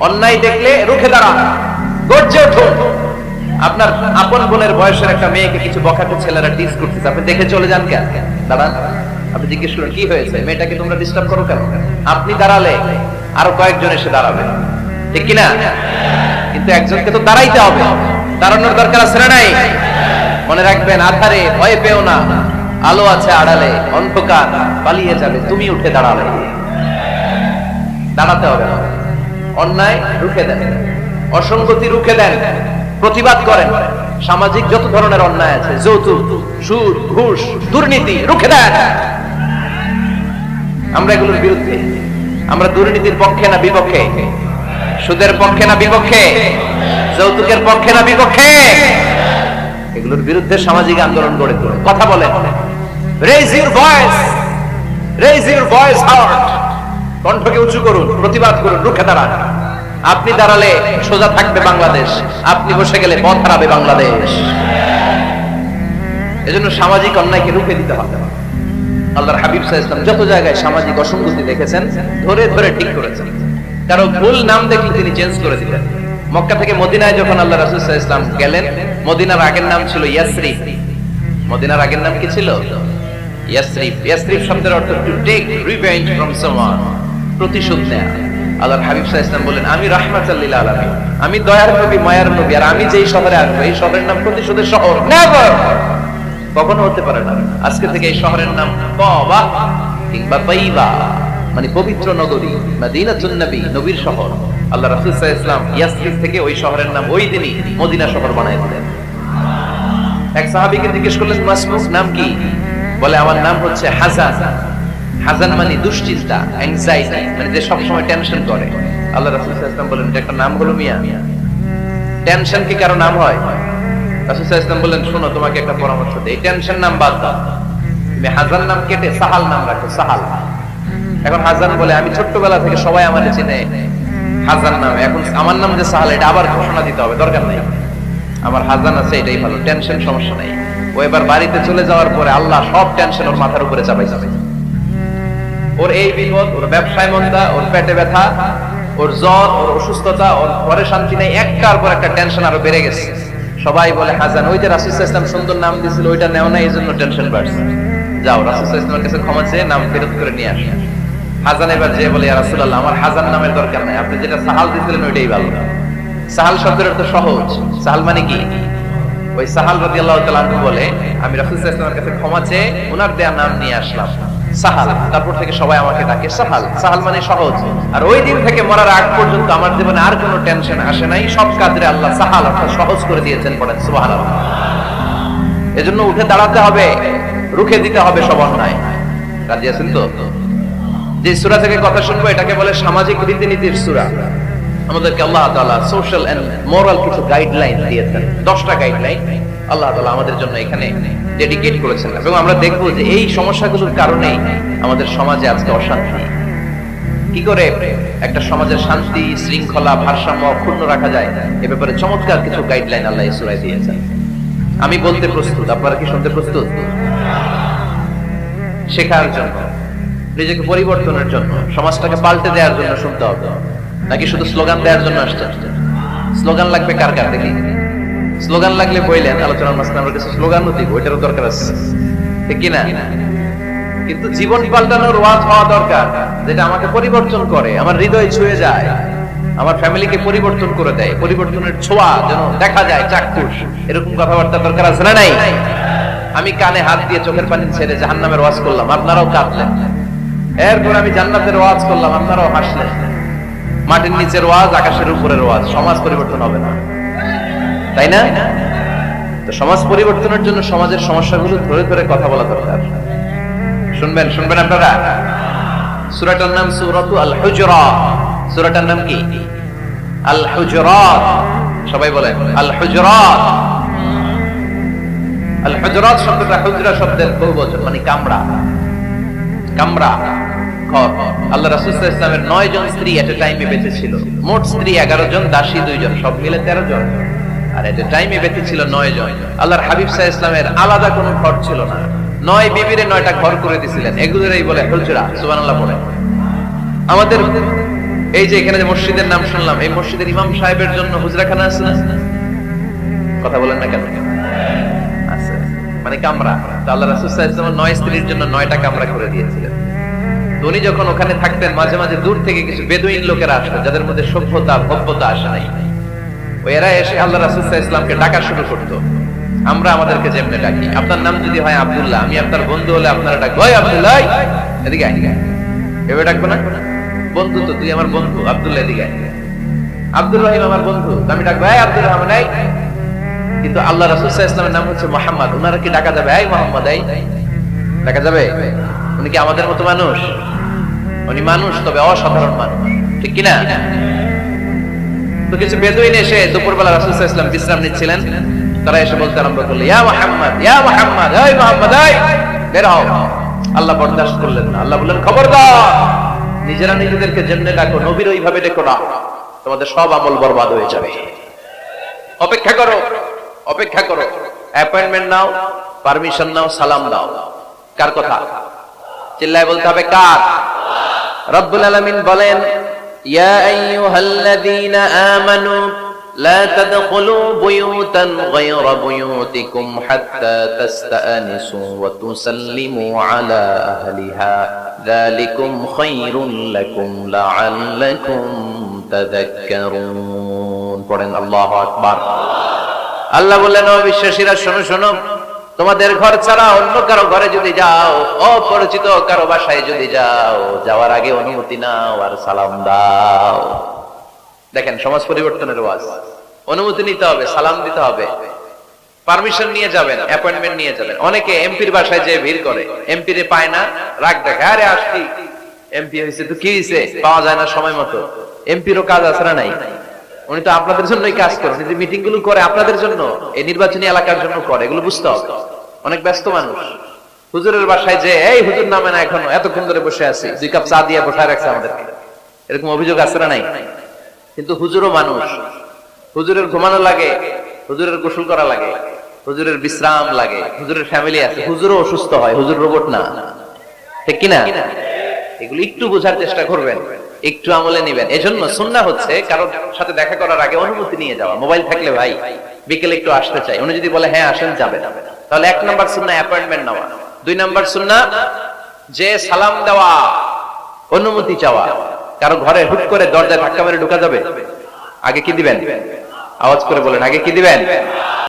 অন্যায় দেখলে রুখে দাঁড়ান। গর্জে উঠুন। আপনার আপন বোনের বয়সের একটা মেয়েকে কিছু বখাটে ছেলেরা টিস করতেছে। আপনি দেখে চলে যান কেন? দাঁড়ান। আপনি জিজ্ঞেস করেন, কি হয়েছে? মেয়েটাকে তোমরা ডিস্টার্ব করো কেন? আপনি দাঁড়ালে আরও কয়েকজন এসে দাঁড়াবে। ঠিক কিনা? কিন্তু একজনকে তো দাঁড়াইতে হবে। দাঁড়ানোর দরকার আছে না নাই? মনে রাখবেন, আধারে ভয় পেও না। আলো আছে আড়ালে, অন্ধকার, পালিয়ে যাবে। তুমি উঠে দাঁড়ালে। দাঁড়াতে হবে। অন্যায় রুখে দেন, অসঙ্গতি রুখে দেন, প্রতিবাদ করেন। সামাজিক যত ধরনের অন্যায় আছে, যৌতুক, সুদ, ঘুষ, দুর্নীতি রুখে দেন। আমরা এগুলোর বিরুদ্ধে, আমরা দুর্নীতির পক্ষে না বিপক্ষে? সুদের পক্ষে না বিপক্ষে? যৌতুকের পক্ষে না বিপক্ষে? এগুলোর বিরুদ্ধে সামাজিক আন্দোলন গড়ে তোলে কথা বলে raise your voice raise your voice heart কণ্ঠকে উঁচু করুন, প্রতিবাদ করুন, রুখে দাঁড়ান। আপনি দাঁড়ালে সোজা থাকবে বাংলাদেশ, আপনি বসে গেলে পথ হারাবে বাংলাদেশ। এজন্য সামাজিক অন্যায়কে রুখে দিতে হবে। আল্লাহর হাবিব সাহা যত জায়গায় সামাজিক অসঙ্গতি দেখেছেন, ধরে ধরে ঠিক করেছেন। কারও ভুল নাম দেখলে তিনি চেঞ্জ করে দিতেন। মক্কা থেকে মদিনায় যখন আল্লাহ রাসুল ইসলাম গেলেন, মদিনার আগের নাম ছিল ইয়াসরি মদিনার আগের নাম কি ছিল? ইয়াসরিফ। ইয়াসরিফ শব্দের অর্থ to take revenge from someone প্রতিশোধ নেয়া। আল্লাহর হাবিব সাহা ইসলাম বলেন আমি রাহমাতাল্লিল আলামিন। আমি দয়ার নবী মায়ার নবী। আর আমি যেই শহরে আসব, এই শহরের নাম প্রতিশোধের শহর। নেভার কখনো হতে পারে না। আজকে থেকে এই শহরের নাম কিংবা মানে পবিত্র নগরী, মাদিনাতুন নবী, নবীর শহর। আল্লাহ রাসূল সাল্লাল্লাহু ইয়াসরিফ থেকে ওই শহরের নাম ওই দিনই মদিনা শহর বানায় দিলেন। এক সাহাবীকে জিজ্ঞেস করলেন মাসমুক নাম কি? বলে, আমার নাম হচ্ছে হাসান হাসান মানে দুশ্চিন্তা অ্যাংজাইটি মানে যে সব সময় টেনশন করে। আল্লাহ রাসূল আলাইহি ওয়াসাল্লাম বলেন, এটা একটা নাম হলো মিয়া। টেনশন কি কারও নাম হয়? রাসূল ওয়াসাল্লাম বললেন, শোনো, তোমাকে একটা পরামর্শ দেই। টেনশন নাম বাদ দাও। তুমি হাজান নাম কেটে সাহাল নাম রাখো, সাহাল। এখন হাজান বলে, আমি ছোট্টবেলা থেকে সবাই আমারে চিনে হাজান নাম। এখন আমার নাম যে সাহাল, এটা আবার ঘোষণা দিতে হবে, দরকার নেই। আমার হাজান আছে, এটাই ভালো। টেনশন সমস্যা নেই। ও এবার বাড়িতে চলে যাওয়ার পরে আল্লাহ সব টেনশন ওর মাথার উপরে চাপাই যাবে ওর এই বিপদ, ওর ব্যবসায় মন্দা, ওর পেটে ব্যথা, ওর জ্বর, ওর অসুস্থতা, ওর ঘরে শান্তি নেই, একটার পর একটা টেনশন আরও বেড়ে গেছে। সবাই বলে হাজান ওই যে রাসুল ইসলাম সুন্দর নাম দিয়েছিল, ওইটা নেও না এই জন্য টেনশন বাড়ছে। যাও, রাসুল ইসলামের কাছে ক্ষমা চেয়ে নাম ফেরত করে নিয়ে আসে। হাজান এবার যে বলে রাসুল্লাহ আমার হাজান নামের দরকার নাই, আপনি যেটা সাহাল দিয়েছিলেন, ওইটাই ভালো। সাহাল শব্দের অর্থ সহজ। সাহাল মানে কি? ওই সাহাল রাজি আল্লাহ বলে, আমি রাসুল ইসলামের কাছে ক্ষমা চেয়ে ওনার দেয়া নাম নিয়ে আসলাম। সাহাল। তারপর থেকে সবাই আমাকে ডাকে সাহাল। সাহাল মানে সহজ। আর ওই দিন থেকে মরার আগ পর্যন্ত আমার জীবনে আর কোনো টেনশন আসে নাই। সব কাজে আল্লাহ সাহাল অর্থাৎ সহজ করে দিয়েছেন পড়েন। সুবহানাল্লাহ। এজন্য উঠে দাঁড়াতে হবে, রুখে দিতে হবে সব অন্যায়। রাজি আছেন তো? যে সুরা থেকে কথা শুনব, এটাকে বলে সামাজিক রীতিনীতির সুরা। আমাদেরকে আল্লাহ তাআলা সোশ্যাল এন্ড মোরাল কিছু গাইডলাইন দিয়েছেন। দশটা গাইডলাইন আল্লাহ তাআলা আমাদের জন্য এখানে ডেডিকেট করেছেন এবং আমরা দেখব যে এই সমস্যাগুলোর কারণেই আমাদের সমাজে আজকে অশান্তি। কি করে একটা সমাজের শান্তি, শৃঙ্খলা, ভারসাম্য অক্ষুণ্ণ রাখা যায়, এ ব্যাপারে চমৎকার কিছু গাইডলাইন আল্লাহ এই দিয়েছেন। আমি বলতে প্রস্তুত, আপনারা কি শুনতে প্রস্তুত? শেখার জন্য, নিজেকে পরিবর্তনের জন্য, সমাজটাকে পাল্টে দেওয়ার জন্য শুনতে হবে। নাকি শুধু স্লোগান দেওয়ার জন্য আসছেন? স্লোগান লাগবে কার কার দেখি? স্লোগান লাগলে বইলেন আলোচনার মাঝখানে আমার কাছে স্লোগানও দিব, ওইটারও দরকার আছে। ঠিক কিনা? কিন্তু জীবন পাল্টানোর ওয়াজ হওয়া দরকার, যেটা আমাকে পরিবর্তন করে, আমার হৃদয় ছুঁয়ে যায়, আমার ফ্যামিলিকে পরিবর্তন করে দেয়, পরিবর্তনের ছোঁয়া যেন দেখা যায়, চাক্ষুষ। এরকম কথাবার্তা দরকার আছে না নাই? আমি কানে হাত দিয়ে চোখের পানি ছেড়ে জাহান্নামের ওয়াজ করলাম, আপনারাও কাঁদলেন। এরপর আমি জান্নাতের ওয়াজ করলাম, আপনারাও হাসলেন। মাটির নিচের ওয়াজ, আকাশের উপরের ওয়াজ, সমাজ পরিবর্তন হবে না। তাই না? তো সমাজ পরিবর্তনের জন্য সমাজের সমস্যাগুলো ধরে ধরে কথা বলা দরকার। শুনবেন শুনবেন আপনারা? সূরাটার নাম সূরাতু আল হুজরাত সূরাটার নাম কি? আল হুজরাত সবাই বলেন আল হুজরাত আল হুজরাত শব্দটা হুজরা শব্দের বহুবচন মানে কামরা। ঘর। আল্লাহ রাসূল ইসলামের নয় জন স্ত্রী এট এ টাইমে বেঁচে ছিল। মোট স্ত্রী এগারো জন, দাসী দুইজন, সব মিলে তেরো জন। আর ছিল নয় জন। আল্লাহর হাবিব আলাইহি ইসলামের আলাদা কোনো ঘর ছিল না। নয় বিবিরে নয়টা ঘর করে দিছিলেন। বলে বলে। আমাদের এই যে এখানে যে মসজিদের নাম শুনলাম, এই মসজিদের ইমাম সাহেবের জন্য হুজরাখানা আছে না? কথা বলেন না কেন? আছে। মানে কামরা। তো আল্লাহ নয় স্ত্রীর জন্য নয়টা কামরা করে দিয়েছিলেন। উনি যখন ওখানে থাকতেন, মাঝে মাঝে দূর থেকে কিছু বেদুইন লোকেরা আসতো, যাদের মধ্যে সভ্যতা, ভব্যতা আসে নাই। এরা এসে আল্লাহ রাসূল সাল্লাল্লাহু আলাইহি ইসলামকে ডাকা শুরু করতো। আমরা আমাদেরকে যেমনে ডাকি। আপনার নাম যদি হয় আবদুল্লাহ, আমি আপনার বন্ধু হলে আপনারা ডাকবো আব্দুল্লাহ! এদিকে এভাবে ডাকবো না? বন্ধু তো, তুই আমার বন্ধু, আব্দুল্লাহ, এদিকে আয়। আব্দুর রহিম আমার বন্ধু আমি ডাকবো, এই আব্দুর রহমান কিন্তু আল্লাহ রাসূল সাল্লাল্লাহু ইসলামের নাম হচ্ছে মোহাম্মদ। ওনারা কি ডাকা যাবে? এই মোহাম্মদ, এই! ডাকা যাবে? উনি কি আমাদের মতো মানুষ? উনি মানুষ, তবে অসাধারণ মানুষ। ঠিক কি না তো কিছু বেদুইন এসে দুপুরবেলা রাসূল সাল্লাল্লাহু বিশ্রাম নিচ্ছিলেন। তারা এসে বলতে আরম্ভ করল বের হও। আল্লাহ বরদাস্ত করলেন না। আল্লাহ বললেন, খবরদার, নিজেরা নিজেদেরকে জেনে ডাকো, নবীর ওইভাবে ডেকো না। তোমাদের সব আমল বরবাদ হয়ে যাবে। অপেক্ষা করো অপেক্ষা করো। অ্যাপয়েন্টমেন্ট নাও পারমিশন নাও, সালাম দাও। কার কথা? চিল্লায় বলতে হবে কার? রব্বুল আলামিন বলেন ইয়া আইয়ুহাল্লাযীনা আমানু لا تدخلوا بيوتا غير بيوتكم حتى تستأنسوا وتسلموا على أهلها ذلكم خير لكم لعلكم تذكرون পড়েন আল্লাহু আকবার আল্লাহ বললেন অবিশ্বাসীরা শোনো শোনো তোমাদের ঘর ছাড়া অন্য কারও ঘরে যদি যাও, অপরিচিত কারও বাসায় যদি যাও, যাওয়ার আগে অনুমতি নাও আর সালাম দাও। দেখেন, সমাজ পরিবর্তনের ওয়াজ। অনুমতি নিতে হবে, সালাম দিতে হবে। পারমিশন নিয়ে যাবেন অ্যাপয়েন্টমেন্ট নিয়ে যাবেন। অনেকে এমপির বাসায় যে ভিড় করে। এমপি রে পায় না, রাগ দেখে, আরে, আসছি। এমপি হয়েছে তো কি হয়েছে পাওয়া যায় না সময় মতো। এমপিরও কাজ আছে না নাই? উনি তো আপনাদের জন্যই কাজ করেন যে মিটিংগুলো করে আপনাদের জন্য, এই নির্বাচনী এলাকার জন্য করে, এগুলো বুঝতে হবে। অনেক ব্যস্ত মানুষ। হুজুরের বাসায় যে, এই হুজুর নামে না এখনও, এতক্ষণ ধরে বসে আছি, দুই কাপ চা দিয়ে বসায় রাখছে আমাদেরকে। এরকম অভিযোগ আছে না নাই? কিন্তু হুজুরও মানুষ। হুজুরের ঘুমানো লাগে, হুজুরের গোসল করা লাগে, হুজুরের বিশ্রাম লাগে, হুজুরের ফ্যামিলি আছে। হুজুরও অসুস্থ হয়, হুজুর রোবট না। ঠিক কিনা? এগুলো একটু বোঝার চেষ্টা করবেন। একটু আমলে নিবেন। এজন্য সুন্না হচ্ছে কারোর সাথে দেখা করার আগে অনুমতি নিয়ে যাওয়া। মোবাইল থাকলে ভাই, বিকেলে একটু আসতে চাই। উনি যদি বলে হ্যাঁ আসেন, যাবে তাহলে এক নাম্বার সুন্না অ্যাপয়েন্টমেন্ট নেওয়া। দুই নাম্বার সুন্না যে সালাম দেওয়া, অনুমতি চাওয়া। কারও ঘরে হুট করে দরজায় ধাক্কা মেরে ঢুকা যাবে? আগে কি দিবেন? আওয়াজ করে বলেন, আগে কি দিবেন?